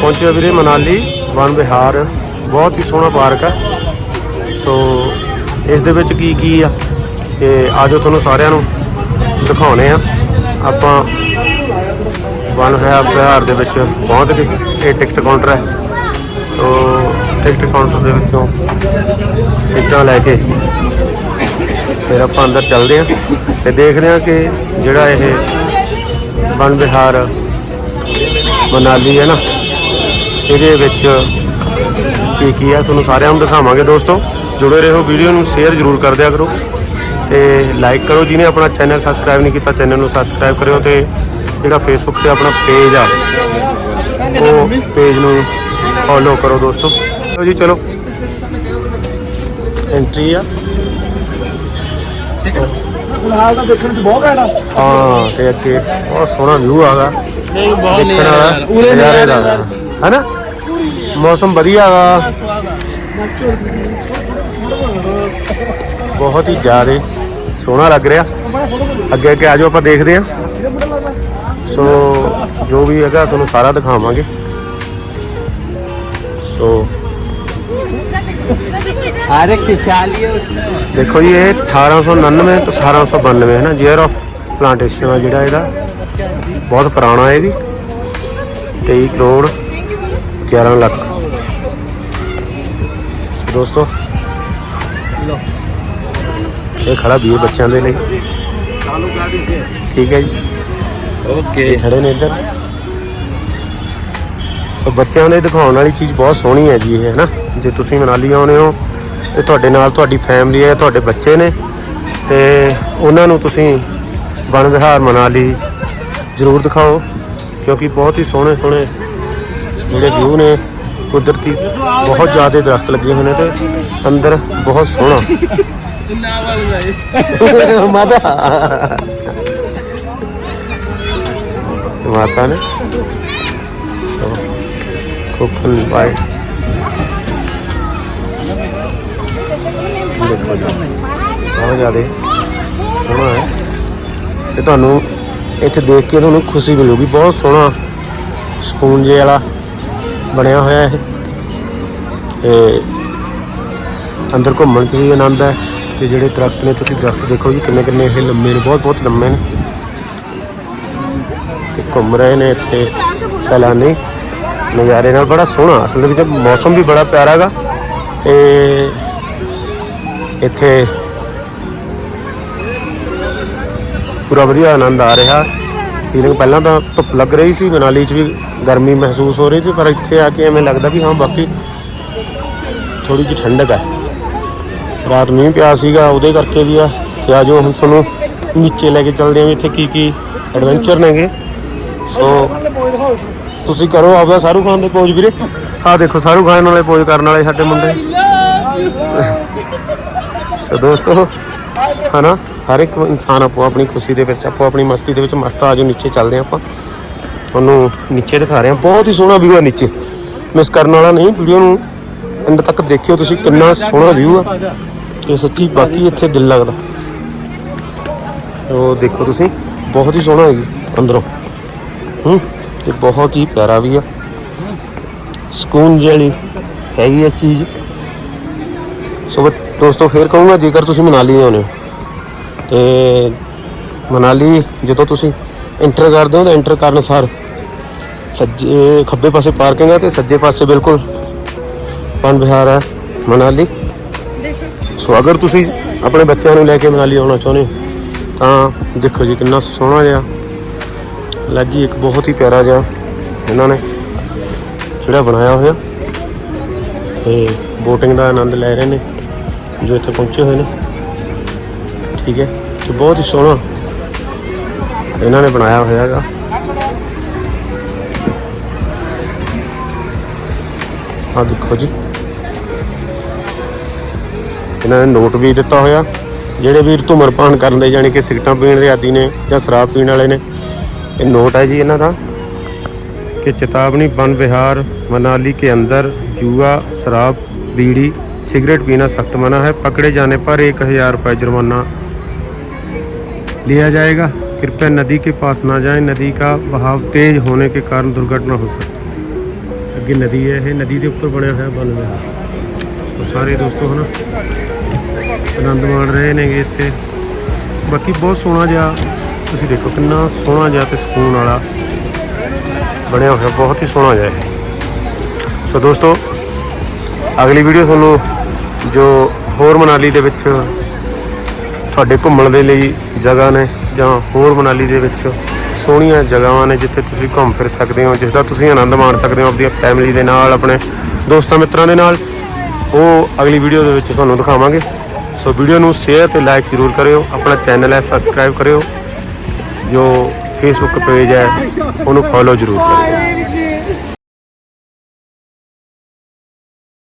ਪਹੁੰਚੇ ਹਾਂ ਵੀਰੇ ਮਨਾਲੀ ਵਨ ਵਿਹਾਰ, ਬਹੁਤ ਹੀ ਸੋਹਣਾ ਪਾਰਕ ਹੈ ਸੋ ਇਸ ਦੇ ਵਿੱਚ ਕੀ ਕੀ ਆ ਤੇ ਆਜੋ ਤੁਹਾਨੂੰ ਸਾਰਿਆਂ ਨੂੰ ਦਿਖਾਉਣੇ ਆ। ਆਪਾਂ ਵਨ ਵਿਹਾਰ ਵਿਹਾਰ ਦੇ ਵਿੱਚ ਪਹੁੰਚ ਗਏ। ਇਹ ਟਿਕਟ ਕਾਊਂਟਰ ਹੈ ਸੋ ਟਿਕਟ ਕਾਊਂਟਰ ਦੇ ਵਿੱਚੋਂ ਟਿਕਟਾਂ ਲੈ ਕੇ ਫਿਰ ਆਪਾਂ ਅੰਦਰ ਚੱਲਦੇ ਹਾਂ ਤੇ ਦੇਖਦੇ ਹਾਂ ਕਿ ਜਿਹੜਾ ਇਹ ਵਨ ਵਿਹਾਰ ਮਨਾਲੀ ਹੈ ਨਾ ਇਹਦੇ ਵਿੱਚ ਕੀ ਕੀ ਆ ਤੁਹਾਨੂੰ ਸਾਰਿਆਂ ਨੂੰ ਦਿਖਾਵਾਂਗੇ ਦੋਸਤੋ। ਜੁੜੇ ਰਹੋ ਵੀਡੀਓ ਨੂੰ ਸ਼ੇਅਰ ਜ਼ਰੂਰ ਕਰ ਦਿਆ ਕਰੋ। ਤੇ ਲਾਈਕ ਕਰੋ ਜਿਹਨੇ ਆਪਣਾ ਚੈਨਲ ਸਬਸਕ੍ਰਾਈਬ ਨਹੀਂ ਕੀਤਾ ਚੈਨਲ ਨੂੰ ਸਬਸਕ੍ਰਾਈਬ ਕਰਿਓ ਤੇ ਜਿਹੜਾ ਫੇਸਬੁੱਕ ਤੇ ਆਪਣਾ ਪੇਜ ਆ ਉਹ ਪੇਜ ਨੂੰ ਫੋਲੋ ਕਰੋ ਦੋਸਤੋ। ਚਲੋ ਜੀ ਚਲੋ। ਐਂਟਰੀ ਆ। ਫਿਲਹਾਲ ਤਾਂ ਦੇਖਣ 'ਚ ਬਹੁਤ ਘੈਂਟ ਆ। ਹਾਂ ਤੇ ਅੱਗੇ ਬਹੁਤ ਸੋਹਣਾ ਵਿਊ ਆਗਾ ਨਹੀਂ ਬਹੁਤ ਨਜ਼ਾਰੇ ਦਾ। ਹੈਨਾ? ਮੌਸਮ ਵਧੀਆ ਵਾ। ਬਹੁਤ ਹੀ ਜ਼ਿਆਦਾ ਸੋਹਣਾ ਲੱਗ ਰਿਹਾ। ਅੱਗੇ ਅੱਗੇ ਆਜੋ ਆਪਾਂ ਦੇਖਦੇ ਹਾਂ। ਸੋ ਜੋ ਵੀ ਹੈਗਾ ਤੁਹਾਨੂੰ ਸਾਰਾ ਦਿਖਾਵਾਂਗੇ। ਸੋ ਅਰੇ ਖਿਚਾ ਲਿਓ ਦੇਖੋ ਜੀ ਇਹ 1899 ਤੋਂ 1892 ਹੈ ਨਾ ਜੀਅਰ ਆਫ ਪਲਾਂਟੇਸ਼ਨ ਆ ਜਿਹੜਾ ਇਹਦਾ। ਬਹੁਤ ਪੁਰਾਣਾ ਹੈ ਇਹ ਵੀ। 23 ਕਰੋੜ 11 ਲੱਖ। ਦੋਸਤੋ। ਇਹ ਖੜਾ ਵੀ ਬੱਚਿਆਂ ਦੇ ਲਈ। ਠੀਕ ਹੈ ਜੀ। ਓਕੇ ਇਹ ਖੜੇ ਨੇ ਇੱਧਰ। ਸੋ ਬੱਚਿਆਂ ਦੇ ਦਿਖਾਉਣ ਵਾਲੀ ਚੀਜ਼ ਬਹੁਤ ਸੋਹਣੀ ਹੈ ਜੀ ਇਹ ਹੈ ਨਾ? ਜੇ ਤੁਸੀਂ ਮਨਾਲੀ ਆਉਨੇ ਹੋ ਤੇ ਤੁਹਾਡੇ ਨਾਲ ਤੁਹਾਡੀ ਫੈਮਿਲੀ ਹੈ ਤੁਹਾਡੇ ਬੱਚੇ ਨੇ ਤੇ ਉਹਨਾਂ ਨੂੰ ਤੁਸੀਂ ਵਨ ਵਿਹਾਰ ਮਨਾਲੀ ਜ਼ਰੂਰ ਦਿਖਾਓ ਕਿਉਂਕਿ ਬਹੁਤ ਹੀ ਸੋਹਣੇ ਸੋਹਣੇ ਜਿਹੜੇ ਵਿਊ ਨੇ ਕੁਦਰਤੀ ਬਹੁਤ ਜ਼ਿਆਦਾ ਦਰਖਤ ਲੱਗੇ ਹੋਏ ਨੇ ਤੇ ਅੰਦਰ ਬਹੁਤ ਸੋਹਣਾ। ਮਾਤਾ। ਮਾਤਾ ਨੇ। ਸੋ ਕੋਕਨ ਵਾਈਟ ਦੇਖੋ ਜੀ, ਬਹੁਤ ਜ਼ਿਆਦਾ ਸੋਹਣਾ ਹੈ। ਤੇ ਤੁਹਾਨੂੰ ਇੱਥੇ ਦੇਖ ਕੇ ਤੁਹਾਨੂੰ ਖੁਸ਼ੀ ਮਿਲੂਗੀ। ਬਹੁਤ ਸੋਹਣਾ ਸਕੂਨ ਜੇ ਵਾਲਾ ਬਣਿਆ ਹੋਇਆ ਇਹ। ਤੇ ਅੰਦਰ ਘੁੰਮਣ 'ਚ ਵੀ ਆਨੰਦ ਹੈ ਤੇ ਜਿਹੜੇ ਦਰਖਤ ਨੇ, ਤੁਸੀਂ ਦਰਖਤ ਦੇਖੋ ਜੀ ਕਿੰਨੇ ਕਿੰਨੇ, ਇਹ ਲੰਮੇ ਨੇ, ਬਹੁਤ ਬਹੁਤ ਲੰਮੇ ਨੇ। ਤੇ ਘੁੰਮ ਰਹੇ ਨੇ ਇੱਥੇ ਸੈਲਾਨੀ। ਨਜ਼ਾਰੇ ਨਾਲ ਬੜਾ ਸੋਹਣਾ, ਅਸਲ ਦੇ ਵਿੱਚ ਮੌਸਮ ਵੀ ਬੜਾ ਪਿਆਰਾ ਹੈਗਾ। ਤੇ ਇੱਥੇ ਪੂਰਾ ਵਧੀਆ ਆਨੰਦ ਆ ਰਿਹਾ। ਫੀਲਿੰਗ ਪਹਿਲਾਂ ਤਾਂ ਧੁੱਪ ਲੱਗ ਰਹੀ ਸੀ ਮਨਾਲੀ 'ਚ ਵੀ ਗਰਮੀ ਮਹਿਸੂਸ ਹੋ ਰਹੀ ਸੀ ਪਰ ਇੱਥੇ ਆ ਕੇ ਐਵੇਂ ਲੱਗਦਾ ਵੀ ਹਾਂ ਬਾਕੀ ਥੋੜੀ ਜਿਹੀ ਠੰਡਕ ਹੈ ਰਾਤ ਮੀਂਹ ਪਿਆ ਸੀਗਾ ਉਹਦੇ ਕਰਕੇ ਵੀ ਆ। ਤੇ ਆ ਜੋ ਹੁਣ ਤੁਹਾਨੂੰ ਨੀਚੇ ਲੈ ਕੇ ਚੱਲਦੇ ਆਂ ਵੀ ਇੱਥੇ ਕੀ ਕੀ ਐਡਵੈਂਚਰ ਨੇਗੇ। ਸੋ ਤੁਸੀਂ ਕਰੋ ਆਪਦਾ ਸਾਰੂ ਖਾਨ ਦੇ ਪੋਜ ਵੀਰੇ। ਆਹ ਦੇਖੋ ਸਾਰੂ ਖਾਨ ਵਾਲੇ ਪੋਜ ਕਰਨ ਵਾਲੇ ਸਾਡੇ ਮੁੰਡੇ। ਸੋ ਦੋਸਤੋ ਹਨਾ? ਹਰ ਇੱਕ ਇਨਸਾਨ ਆਪੋ ਆਪਣੀ ਖੁਸ਼ੀ ਦੇ ਵਿੱਚ, ਆਪੋ ਆਪਣੀ ਮਸਤੀ ਦੇ ਵਿੱਚ ਮਸਤ ਆ ਜੋ ਨੀਚੇ ਚੱਲਦੇ ਆਂ ਆਪਾਂ। ਤੁਹਾਨੂੰ ਨੀਚੇ ਦਿਖਾ ਰਹੇ ਹਾਂ। ਬਹੁਤ ਹੀ ਸੋਹਣਾ ਵਿਊ ਆ ਨੀਚੇ। ਮਿਸ ਕਰਨ ਵਾਲਾ ਨਹੀਂ ਵੀਡੀਓ ਨੂੰ ਐਂਡ ਤੱਕ ਦੇਖਿਓ ਤੁਸੀਂ ਕਿੰਨਾ ਸੋਹਣਾ ਵਿਊ ਆ। ਤੇ ਸੱਚੀ ਬਾਕੀ ਇੱਥੇ ਦਿਲ ਲੱਗਦਾ। ਉਹ ਦੇਖੋ ਤੁਸੀਂ, ਬਹੁਤ ਹੀ ਸੋਹਣਾ ਹੈ ਜੀ, ਅੰਦਰੋਂ। ਹੂੰ, ਤੇ ਬਹੁਤ ਹੀ ਪਿਆਰਾ ਵੀ ਆ। ਸਕੂਨ ਜਿਹੜੀ ਹੈਗੀ ਇਹ ਚੀਜ਼। ਸੋ ਦੋਸਤੋ, ਫੇਰ ਕਹੂੰਗਾ, ਜੇਕਰ ਤੁਸੀਂ ਮਨਾਲੀ ਆਉਂਦੇ ਹੋ। ਤੇ ਮਨਾਲੀ, ਜਦੋਂ ਤੁਸੀਂ ਐਂਟਰ ਕਰਦੇ ਹੋ ਤਾਂ ਐਂਟਰ ਕਰਨ ਸਾਰ ਸੱਜੇ ਖੱਬੇ ਪਾਸੇ ਪਾਰਕਿੰਗ ਹੈ ਤੇ ਸੱਜੇ ਪਾਸੇ ਬਿਲਕੁਲ ਪਨ ਵਿਹਾਰ ਹੈ ਮਨਾਲੀ। ਸੋ ਅਗਰ ਤੁਸੀਂ ਆਪਣੇ ਬੱਚਿਆਂ ਨੂੰ ਲੈ ਕੇ ਮਨਾਲੀ ਆਉਣਾ ਚਾਹੁੰਦੇ ਤਾਂ ਦੇਖੋ ਜੀ, ਕਿੰਨਾ ਸੋਹਣਾ ਜਿਹਾ ਲੱਗੀ ਇੱਕ ਬਹੁਤ ਹੀ ਪਿਆਰਾ ਜਿਹਾ ਇਹਨਾਂ ਨੇ ਜਿਹੜਾ ਬਣਾਇਆ ਹੋਇਆ। ਤੇ ਬੋਟਿੰਗ ਦਾ ਆਨੰਦ ਲੈ ਰਹੇ ਨੇ, ਜੋ ਇੱਥੇ ਪਹੁੰਚੇ ਹੋਏ ਨੇ। ਠੀਕ ਹੈ ਤੇ ਬਹੁਤ ਹੀ ਸੋਹਣਾ ਇਹਨਾਂ ਨੇ ਬਣਾਇਆ ਹੋਇਆ ਹੈਗਾ ਆ ਦੇਖੋ ਜੀ ਇਹਨਾਂ ਨੇ ਨੋਟ ਵੀ ਦਿੱਤਾ ਹੋਇਆ ਜਿਹੜੇ ਵੀਰ ਧੁਮਰਪਾਨ ਕਰਨ ਦੇ ਜਾਣੀ ਕਿ ਸਿਗਰਟਾਂ ਪੀਣ ਦੇ ਆਦੀ ਨੇ ਜਾਂ ਸ਼ਰਾਬ ਪੀਣ ਵਾਲੇ ਨੇ ਇਹ ਨੋਟ ਹੈ ਜੀ ਇਹਨਾਂ ਦਾ कि चेतावनी वन विहार मनाली के अंदर जुआ शराब बीड़ी सिगरेट पीना सख्त मना है पकड़े जाने पर एक हजार रुपये जुर्माना लिया जाएगा कृपया नदी के पास ना जाएं नदी का बहाव तेज होने के कारण दुर्घटना हो सकती है ਅੱਗੇ ਨਦੀ ਹੈ ਇਹ ਨਦੀ ਦੇ ਉੱਪਰ ਬਣਿਆ ਹੋਇਆ ਬਨ ਵਿਹਾਰ ਸੋ ਸਾਰੇ ਦੋਸਤੋ ਹਨਾ ਆਨੰਦ ਮਾਣ ਰਹੇ ਨੇਗੇ ਇੱਥੇ ਬਾਕੀ ਬਹੁਤ ਸੋਹਣਾ ਜਿਹਾ ਤੁਸੀਂ ਦੇਖੋ ਕਿੰਨਾ ਸੋਹਣਾ ਜਿਹਾ ਤੇ ਸਕੂਨ ਵਾਲਾ ਬਣਿਆ ਹੋਇਆ ਬਹੁਤ ਹੀ ਸੋਹਣਾ ਜਿਹਾ ਇਹ ਸੋ ਦੋਸਤੋ ਅਗਲੀ ਵੀਡੀਓ ਤੁਹਾਨੂੰ ਜੋ ਹੋਰ ਮਨਾਲੀ ਦੇ ਵਿੱਚ ਤੁਹਾਡੇ ਘੁੰਮਣ ਦੇ ਲਈ ਜਗ੍ਹਾ ਨੇ ਜਾਂ ਹੋਰ ਮਨਾਲੀ ਦੇ ਵਿੱਚ ਸੋਹਣੀਆਂ ਜਗ੍ਹਾਵਾਂ ਨੇ ਜਿੱਥੇ ਤੁਸੀਂ ਘੁੰਮ ਫਿਰ ਸਕਦੇ ਹੋ, ਜਿਸ ਦਾ ਤੁਸੀਂ ਆਨੰਦ ਮਾਣ ਸਕਦੇ ਹੋ ਆਪਣੀ ਫੈਮਿਲੀ ਦੇ ਨਾਲ, ਆਪਣੇ ਦੋਸਤਾਂ ਮਿੱਤਰਾਂ ਦੇ ਨਾਲ। ਉਹ ਅਗਲੀ ਵੀਡੀਓ ਦੇ ਵਿੱਚ ਤੁਹਾਨੂੰ ਦਿਖਾਵਾਂਗੇ। ਸੋ ਵੀਡੀਓ ਨੂੰ ਸ਼ੇਅਰ ਤੇ ਲਾਈਕ ਜ਼ਰੂਰ ਕਰਿਓ, ਆਪਣਾ ਚੈਨਲ ਹੈ ਸਬਸਕ੍ਰਾਈਬ ਕਰਿਓ। ਜੋ ਫੇਸਬੁੱਕ ਪੇਜ ਹੈ, ਉਹਨੂੰ ਫੋਲੋ ਜ਼ਰੂਰ ਕਰਿਓ।